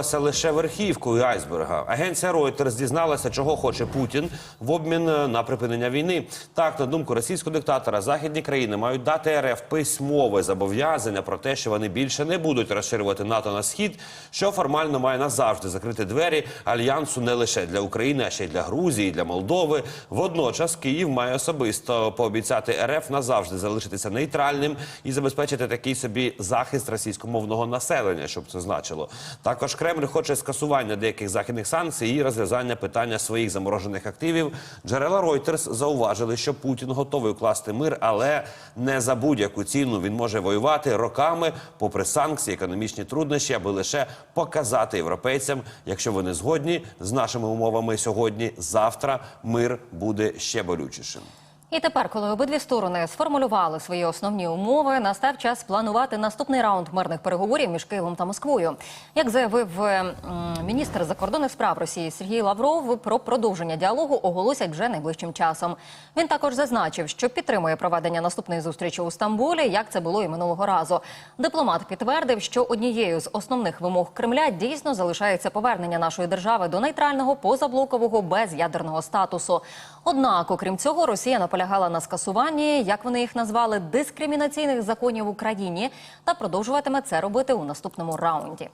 виявилася лише верхівкою айсберга. Агенція Reuters дізналася, чого хоче Путін в обмін е, на припинення війни. Так, на думку російського диктатора, західні країни мають дати РФ письмове зобов'язання про те, що вони більше не будуть розширювати НАТО на схід, що формально має назавжди закрити двері альянсу не лише для України, а ще й для Грузії, для Молдови. Водночас Київ має особисто пообіцяти РФ назавжди залишитися нейтральним і забезпечити такий собі захист російськомовного населення, щоб це значило. Також Кремль хоче скасування деяких західних санкцій і розв'язання питання своїх заморожених активів. Джерела Reuters зауважили, що Путін готовий укласти мир, але не за будь-яку ціну він може воювати роками, попри санкції, економічні труднощі, аби лише показати європейцям, якщо вони згодні з нашими умовами сьогодні, завтра мир буде ще болючішим. І тепер, коли обидві сторони сформулювали свої основні умови, настав час планувати наступний раунд мирних переговорів між Києвом та Москвою. Як заявив міністр закордонних справ Росії Сергій Лавров, про продовження діалогу оголосять вже найближчим часом. Він також зазначив, що підтримує проведення наступної зустрічі у Стамбулі, як це було і минулого разу. Дипломат підтвердив, що однією з основних вимог Кремля дійсно залишається повернення нашої держави до нейтрального позаблокового без'ядерного статусу. Однак, окрім цього, Росія наполягала на скасуванні, як вони їх назвали, дискримінаційних законів в Україні. Та продовжуватиме це робити у наступному раунді.